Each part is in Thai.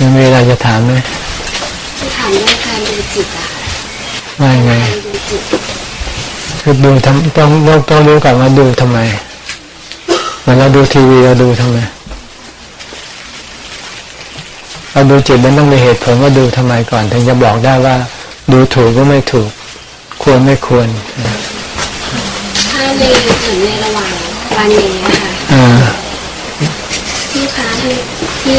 ยังมีอะไรจะถามไหมที่ถามเรื่องการดูจิตอะค่ะว่ายังไงการดูจิตคือดูทำต้องต้องต้องรู้ก่อนว่าดูทำไมเหมือนเราดูทีวีเราดูทำไมเราดูจิตมันต้องมีเหตุผลว่าดูทำไมก่อน ถึงจะบอกได้ว่า ดูถูกก็ไม่ถูก ควรไม่ควรถ้าในถึงในระหว่างวันอย่างเงี้ยค่ะ อ่า ที่ค้าที่ที่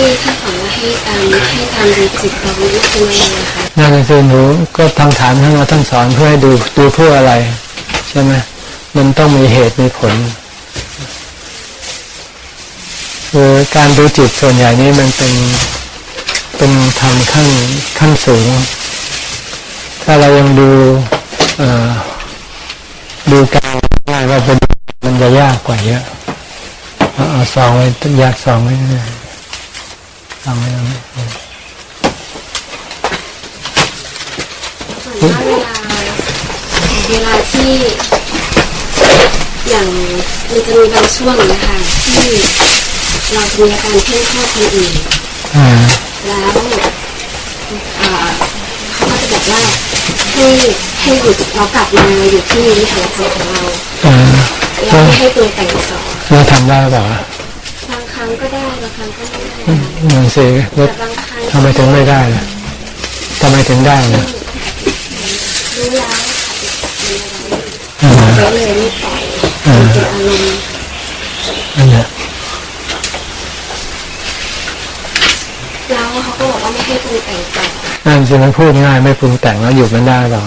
ท่านสอนว่าให้การให้การดูจิตเรานี่คือยังไงคะนั่นคือหนูก็ทางฐานท่านมาท่านสอนเพื่อให้ดูดูเพื่ออะไร ใช่ไหมมันต้องมีเหตุมีผลคือการดูจิตส่วนใหญ่นี้มันเป็นเป็นธรรมขั้นขั้นสูง ถ้าเรายังดูดูกายง่ายว่าเป็นมันจะยากกว่าเยอะเอาเอาซองไว้ยากซองไว้ เนี่ยซองไว้ตรงนี้เหมือนว่าเวลาเวลาที่ อย่างมันจะมีบางช่วงนะคะที่เราจะมีอาการเพ่งชอบคนอื่นอ่าแล้วเอ่อเขาก็จะบอกว่าให้ให้หยุดเรากลับมาอยู่ที่วิหารธรรมของเราอ่าแล้วไม่ให้ตัวแต่งสอนเราทำได้เปล่าบางครั้งก็ได้บางครั้งก็ไม่ ได้มันสิแต่แล้วบางครั้งทำไมถึงไม่ได้ล่ะทำไมถึงได้ล่ะรู้แล้วอ่าค่ะเป็นอะไรไม่ปล่อยมันเป็นอารมณ์อันเนี้แล้วเขาก็บอกว่าไม่ให้ปรุงแต่งต่อนั่นสิมันพูดง่ายไม่ปรุงแต่งแล้วหยุดมันได้เปล่า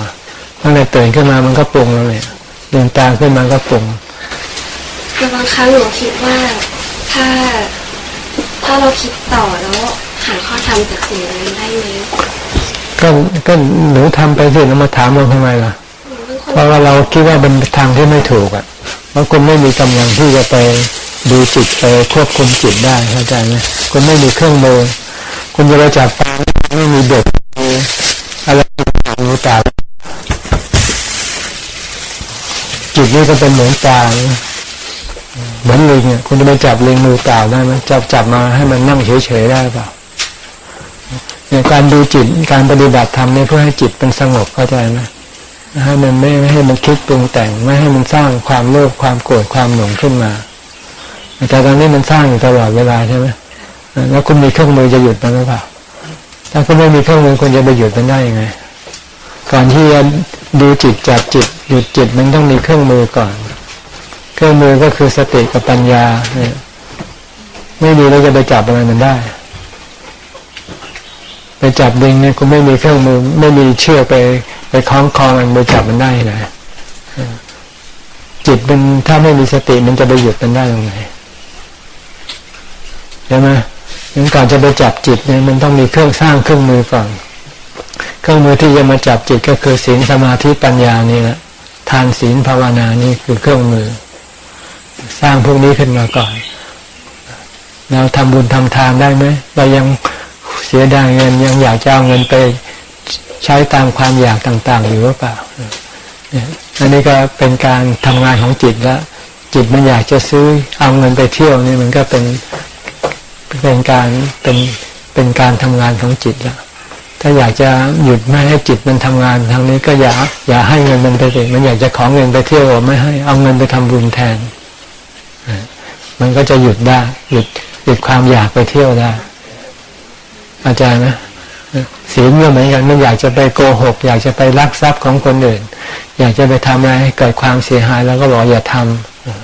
ตั้งแต่ตื่นขึ้นมามันก็ปรุงแล้วเนี่ยลืมตาขึ้นมาก็ปรุงแต่บางครั้งหนูคิดว่าถ้า ถ้าเราคิดต่อแล้วหาข้อธรรมจากสิ่งนั้นได้ไหมก็ก็หนูทำไปสิแล้วมาถามเราทำไมล่ะบางคนเพราะว่าเราคิดว่าเป็นทางที่ไม่ถูกอะเพราะคุณไม่มีกำลังที่จะไปดูจิตไปควบคุมจิตได้เข้าใจไหมคุณไม่มีเครื่องมือคุณจะไปจับปลาไม่มีเด็กมีอะไรมีตาจิตนี่ก็เป็นเหมือนปลา เหมือนลิงเนี่ยคุณจะไปจับลิงมือเปล่าได้ไหมจับจับมาให้มันนั่งเฉยๆได้เปล่าเนี่ยการดูจิตการปฏิบัติธรรมเนี่ยเพื่อให้จิตเป็นสงบเข้าใจไหมให้มันไม่ไม่ให้มันคิดปรุงแต่งไม่ให้มันสร้างความโลภความโกรธความหลงขึ้นมาแต่ตอนนี้มันสร้างอยู่ตลอดเวลาใช่ไหมแล้วคุณมีเครื่องมือจะหยุดมันหรือเปล่า ถ้าคุณไม่มีเครื่องมือคุณจะไปหยุดมันได้ยังไง ก่อนที่จะดูจิตจับจิตหยุดจิตมันต้องมีเครื่องมือก่อน เครื่องมือก็คือสติกับปัญญาเนี่ยไม่มีแล้วจะไปจับอะไรมันได้ ไปจับลิงเนี่ยคุณไม่มีเครื่องมือ ไม่มีเชือกไป ไปคล้องคอมันไปจับมันได้ไงจิตมันถ้าไม่มีสติมันจะไปหยุดมันได้ยังไงใช่ไหมงั้นก่อนจะไปจับจิตเนี่ยมันต้องมีเครื่องสร้างเครื่องมือก่อน เครื่องมือที่จะมาจับจิตก็คือศีลสมาธิปัญญานี่แหละทานศีลภาวนานี่คือเครื่องมือ สร้างพวกนี้ขึ้นมาก่อน เราทำบุญทำทานได้ไหม เรายังเสียดายเงินยังอยากจะเอาเงินไปใช้ตามความอยากต่างๆอยู่หรือเปล่าเนี่ยอันนี้ก็เป็นการทำงานของจิตแล้วจิตมันอยากจะซื้อเอาเงินไปเที่ยวนี่มันก็เป็นเป็นการเป็นเป็นการทำงานของจิตแล้วถ้าอยากจะหยุดไม่ให้จิตมันทำงานทางนี้ก็อย่าอย่าให้เงินมันไปสิมันอยากจะขอเงินไปเที่ยวไม่ให้เอาเงินไปทำบุญแทน มันก็จะหยุดได้ หยุดหยุดความอยากไปเที่ยวได้อาจารย์นะศีลก็เหมือนกันมันอยากจะไปโกหก อยากจะไปลักทรัพย์ของคนอื่น อยากจะไปทำอะไรให้เกิดความเสียหายแล้วก็บอกอย่าท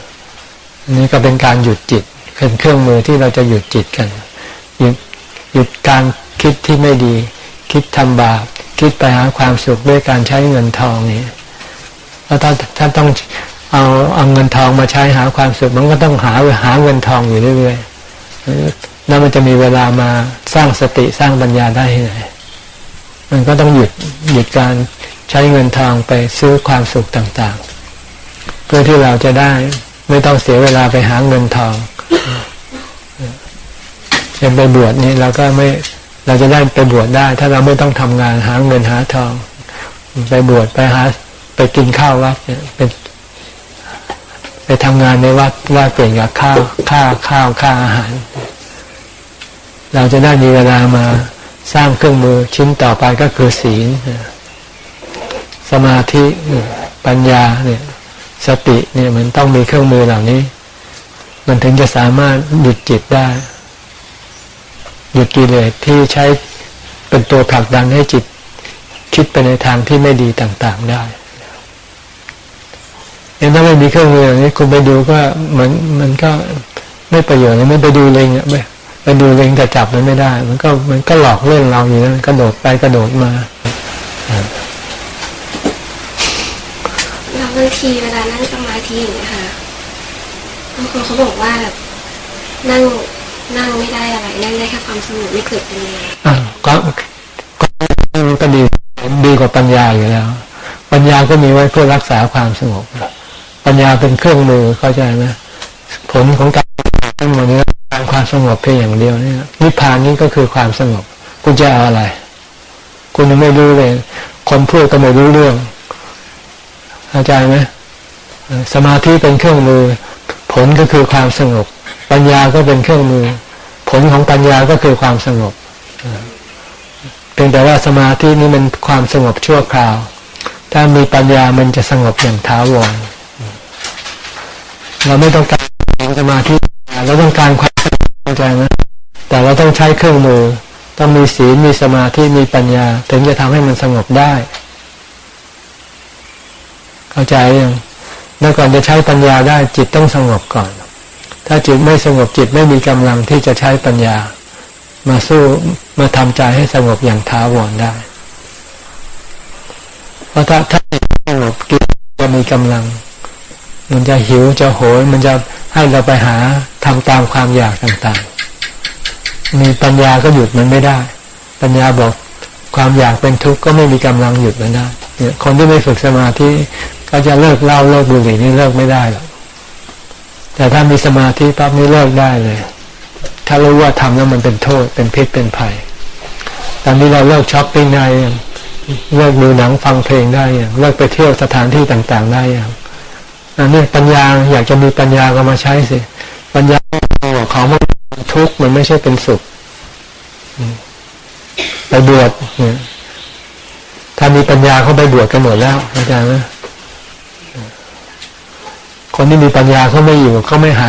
ำอันนี้ก็เป็นการหยุดจิตเป็นเครื่องมือที่เราจะหยุดจิตกัน หยุดหยุดการคิดที่ไม่ดี คิดทำบาปคิดไปหาความสุขด้วยการใช้เงินทองนี้แล้วถ้าถ้าต้อง เอาเอาเงินทองมาใช้หาความสุขมันก็ต้องหาหาเงินทองอยู่เรื่อยๆแล้วมันจะมีเวลามาสร้างสติสร้างปัญญาได้ที่ไหนมันก็ต้องหยุดหยุดการใช้เงินทองไปซื้อความสุขต่างๆ เพื่อที่เราจะได้ไม่ต้องเสียเวลาไปหาเงินทองเช่นไปบวชนี่เราก็ไม่เราจะได้ไปบวชได้ ถ้าเราไม่ต้องทำงานหาเงินหาทอง ไปบวชไปหาไปกินข้าววัดเนี่ยไป ไปทำงานในวัดว่าเปลี่ยนกับข้าวค่าข้าวค่าอาหาร เราจะได้มีเวลามาสร้างเครื่องมือชิ้นต่อไปก็คือศีลสมาธิปัญญาเนี่ยสติเนี่ยมันต้องมีเครื่องมือเหล่านี้ มันถึงจะสามารถหยุดจิตได้ หยุดกิเลสที่ใช้เป็นตัวผลักดันให้จิตคิดไปในทางที่ไม่ดีต่างๆได้ เองถ้าไม่มีเครื่องมืออย่างนี้คุณไปดูก็เหมือนมันก็ไม่ประโยชน์เลยไม่ไปดูเลงอะไปไปดูเลงแต่จับมันไม่ได้ มันก็มันก็หลอกเล่นเราอยู่นั้นกระโดดไปกระโดดมาแล้วบางทีเวลานั่งสมาธิอย่างเงี้ยค่ะบางคนเขาบอกว่าแบบนั่งนั่งไม่ได้อะไรนั่งได้แค่ความสงบไม่เกิดปัญญาอะก็ก็ก็ดีดีกว่าปัญญาอยู่แล้ว ปัญญาก็มีไว้เพื่อรักษาความสงบ ปัญญาเป็นเครื่องมือเข้าใจไหมผลของการทั้งหมดนี้การความสงบเพียงอย่างเดียวนี่นิพพานนี้ก็คือความสงบ คุณจะเอาอะไร คุณยังไม่รู้เลย คนพูดก็ไม่รู้เรื่องเข้าใจไหมสมาธิเป็นเครื่องมือ ผลก็คือความสงบ ปัญญาก็เป็นเครื่องมือ ผลของปัญญาก็คือความสงบเพียงแต่ว่าสมาธินี้มันความสงบชั่วคราว ถ้ามีปัญญามันจะสงบอย่างถาวร เราไม่ต้องการสมาธิเราต้องการความสงบเข้าใจไหมแต่เราต้องใช้เครื่องมือ ต้องมีศีลมีสมาธิมีปัญญา ถึงจะทำให้มันสงบได้ เข้าใจยังแล้วก่อนจะใช้ปัญญาได้จิตต้องสงบก่อน ถ้าจิตไม่สงบจิตไม่มีกำลังที่จะใช้ปัญญา มาสู้มาทำใจให้สงบอย่างท้าวรได้ เพราะถ้าถ้าจิตสงบจิตจะมีกำลัง มันจะหิวจะโหย มันจะให้เราไปหาทำตามความอยากต่างๆ มีปัญญาก็หยุดมันไม่ได้ ปัญญาบอกความอยากเป็นทุกข์ก็ไม่มีกำลังหยุดมันได้เนี่ยคนที่ไม่ฝึกสมาธิก็จะเลิกเล้าเลิกบุหรี่นี่เลิกไม่ได้หรอกแต่ถ้ามีสมาธิปั๊บนี่เลิกได้เลย ถ้ารู้ว่าทำแล้วมันเป็นโทษ เป็นพิษเป็นภัยตอนนี้เราเลิกช้อปปิ้งได้ยังเลิกดูหนังฟังเพลงได้ยังเลิกไปเที่ยวสถานที่ต่างๆ ได้ยัง อันนี้ปัญญาอยากจะมีปัญญาก็มาใช้สิ ปัญญาบอกเขาว่าทุกข์มันไม่ใช่เป็นสุขไปบวชเนี่ยถ้ามีปัญญาเขาไปบวชกันหมดแล้วอาจารย์นะคนที่มีปัญญาเขาไม่อยู่เขาไม่หา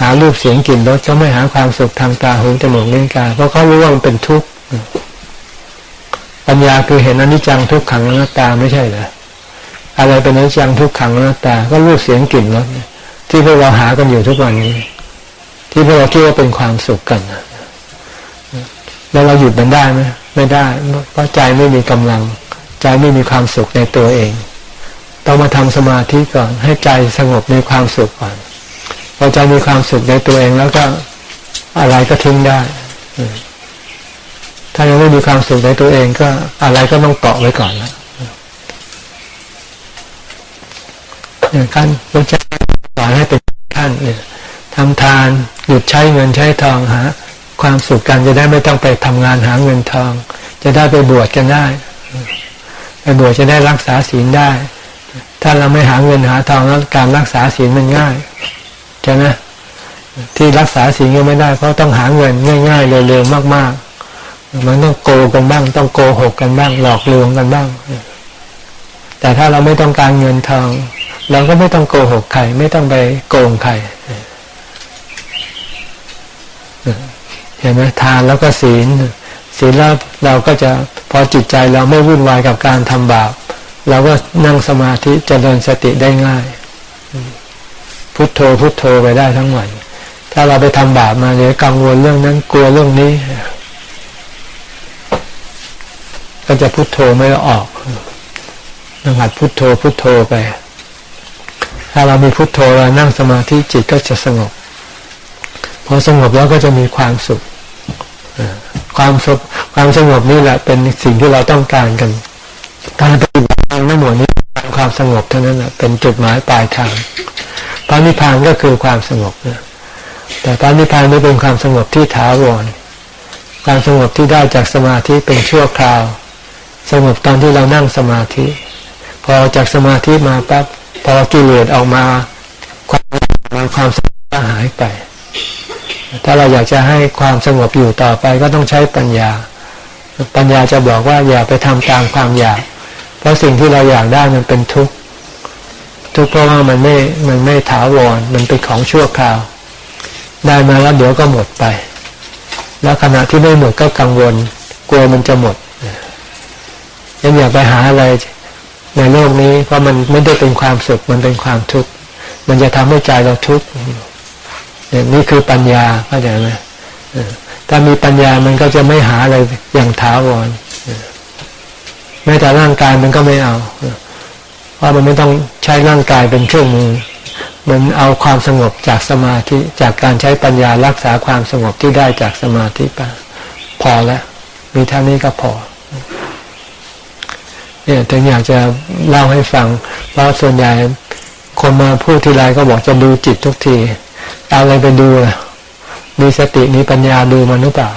หารูปเสียงกลิ่นรสเขาไม่หาความสุขทางตาหูจมูกลิ้นกายเพราะเขารู้ว่ามันเป็นทุกข์ปัญญาคือเห็นอนิจจังทุกขังอนัตตาไม่ใช่เหรอ อะไรเป็นอนิจจังทุกขังนัตตา ก็รูปเสียงกลิ่นรสที่พวกเราหากันอยู่ทุกวันนี้ ที่พวกเราคิดว่าเป็นความสุขกันแล้วเราหยุดมันได้ไหมไม่ได้ เพราะใจไม่มีกำลัง ใจไม่มีความสุขในตัวเอง ต้องมาทำสมาธิก่อน ให้ใจสงบในความสุขก่อนพอใจมีความสุขในตัวเองแล้วก็อะไรก็ทิ้งได้ ถ้ายังไม่มีความสุขในตัวเองก็อะไรก็ต้องเกาะไว้ก่อนแล้วเนี่ย ขั้นพระเจ้าสอนให้เป็นขั้นเนี่ยทำทานหยุดใช้เงินใช้ทองหาความสุขกันจะได้ไม่ต้องไปทำงานหาเงินทอง จะได้ไปบวชกันได้ ไปบวชจะได้รักษาศีลได้ ถ้าเราไม่หาเงินหาทองแล้วการรักษาศีลมันง่ายใช่ไหมที่รักษาศีลก็ไม่ได้ เพราะต้องหาเงินง่าย ๆ เร็วๆมาก ๆ มันต้องโกงกันบ้าง ต้องโกหกกันบ้าง หลอกลวงกันบ้าง แต่ถ้าเราไม่ต้องการเงินทอง เราก็ไม่ต้องโกหกใครไม่ต้องไปโกงใครเห็นไหมทานแล้วก็ศีล ศีลแล้วเราก็จะพอจิตใจเราไม่วุ่นวายกับการทำบาปเราก็นั่งสมาธิเจริญสติได้ง่าย พุทโธพุทโธไปได้ทั้งวันถ้าเราไปทำบาปมาเลยกังวลเรื่องนั้นกลัวเรื่องนี้ ก็จะพุทโธไม่ออกนั่งหัดพุทโธพุทโธไป ถ้าเรามีพุทโธเรานั่งสมาธิจิตก็จะสงบ พอสงบแล้วก็จะมีความสุขความสุขความสงบนี่แหละเป็นสิ่งที่เราต้องการกัน การปฏิบัติทั้งหมดนี้การความสงบเท่านั้นแหละเป็นจุดหมายปลายทางพระนิพพานก็คือความสงบนะแต่พระนิพพานนี่เป็นความสงบที่ถาวรความสงบที่ได้จากสมาธิเป็นชั่วคราว สงบตอนที่เรานั่งสมาธิ พอจากสมาธิมาปั๊บ พอกิเลสออกมาความความสงบก็หายไป ถ้าเราอยากจะให้ความสงบอยู่ต่อไปก็ต้องใช้ปัญญา ปัญญาจะบอกว่าอย่าไปทำตามความอยาก เพราะสิ่งที่เราอยากได้มันเป็นทุกข์ทุกข์เพราะว่ามันไม่มันไม่ถาวรมันเป็นของชั่วคราว ได้มาแล้วเดี๋ยวก็หมดไป แล้วขณะที่ไม่หมดก็กังวล กลัวมันจะหมดยังอย่าไปหาอะไร ในโลกนี้เพราะมันไม่ได้เป็นความสุขมันเป็นความทุกข์มันจะทำให้ใจเราทุกข์เนี่ยนี่คือปัญญาเข้าใจไหมถ้ามีปัญญามันก็จะไม่หาอะไรอย่างถาวรแม้แต่ร่างกายมันก็ไม่เอาเออเพราะมันไม่ต้องใช้ร่างกายเป็นเครื่องมือมันเอาความสงบจากสมาธิจากการใช้ปัญญารักษาความสงบที่ได้จากสมาธิไปพอแล้วมีเท่านี้ก็พอ เนี่ยถึงอยากจะเล่าให้ฟัง เพราะส่วนใหญ่คนมาพูดทีไรก็บอกจะดูจิตทุกทีเอาอะไรไปดูล่ะมีสติมีปัญญาดูมันหรือเปล่า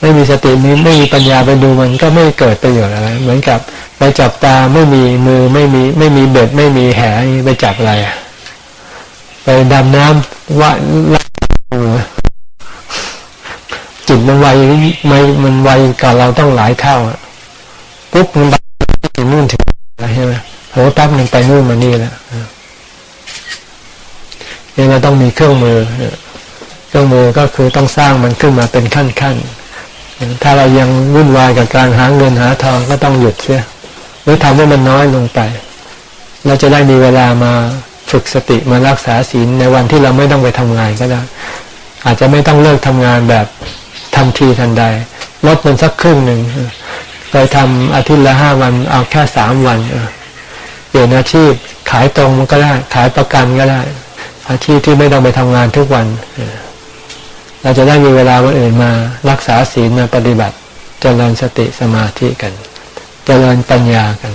ไม่มีสติมีไม่มีปัญญาไปดูมันก็ไม่เกิดประโยชน์อะไร เหมือนกับไปจับปลาไม่มีมือไม่มีไม่มีเบ็ดไม่มีแหไปจับอะไรไปดำน้ำว่าจิตมันไวไม่มันไวกับเราต้องหลายเท่าอะ ปุ๊บมันไปถึงนู่นถึงอะไรใช่ไหมโหแป๊บหนึ่งไปนู่นมานี่แล้วเนี่ยเราต้องมีเครื่องมือ เครื่องมือก็คือต้องสร้างมันขึ้นมาเป็นขั้นขั้นถ้าเรายังวุ่นวายกับการหาเงินหาทองก็ต้องหยุดเสียหรือทำให้มันน้อยลงไป เราจะได้มีเวลามาฝึกสติมารักษาศีลในวันที่เราไม่ต้องไปทำงานก็ได้ อาจจะไม่ต้องเลิกทำงานแบบทันทีทันใดลดมันสักครึ่งหนึ่ง เออเคยทำอาทิตย์ละห้าวัน เอาแค่สามวันเออเปลี่ยนอาชีพขายตรงก็ได้ ขายประกันก็ได้ อาชีพที่ไม่ต้องไปทำงานทุกวัน เราจะได้มีเวลาวันอื่นมารักษาศีลมาปฏิบัติเจริญสติสมาธิกันเจริญปัญญากัน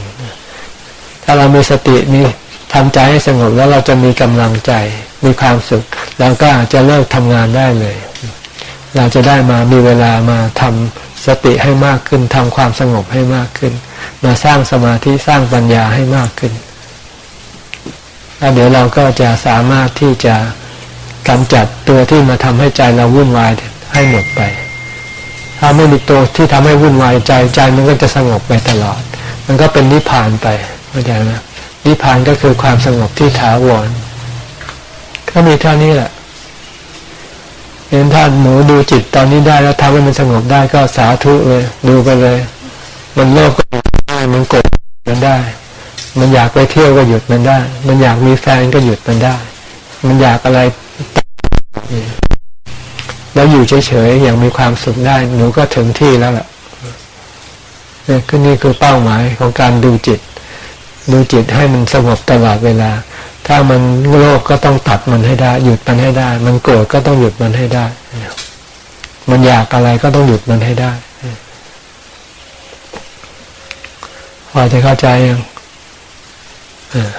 ถ้าเรามีสติมีทำใจให้สงบแล้วเราจะมีกำลังใจมีความสุขเราก็อาจจะเลิกทำงานได้เลย เราจะได้มามีเวลามาทำ สติให้มากขึ้นทำความสงบให้มากขึ้น มาสร้างสมาธิสร้างปัญญาให้มากขึ้นแล้วเดี๋ยวเราก็จะสามารถที่จะกำจัดตัวที่มาทำให้ใจเราวุ่นวายให้หมดไป ถ้าไม่มีตัวที่ทำให้วุ่นวายใจใจมันก็จะสงบไปตลอด มันก็เป็นนิพพานไปเข้าใจไหมนิพพานก็คือความสงบที่ถาวรก็มีเท่านี้แหละ เห็นถ้านหนูดูจิตตอนนี้ได้แล้วทำให้มันสงบได้ก็สาธุเลย ดูไปเลย มันโลภก็หยุดได้มันโกรธมันได้ มันอยากไปเที่ยวก็หยุดมันได้ มันอยากมีแฟนก็หยุดมันได้ มันอยากอะไรแล้วอยู่เฉยๆอย่างมีความสุขได้ หนูก็ถึงที่แล้วล่ะนี่คือนี่คือเป้าหมายของการดูจิต ดูจิตให้มันสงบตลอดเวลา ถ้ามันโลภก็ต้องตัดมันให้ได้ หยุดมันให้ได้ มันโกรธก็ต้องหยุดมันให้ได้ มันอยากอะไรก็ต้องหยุดมันให้ได้พอจะเข้าใจยังเออ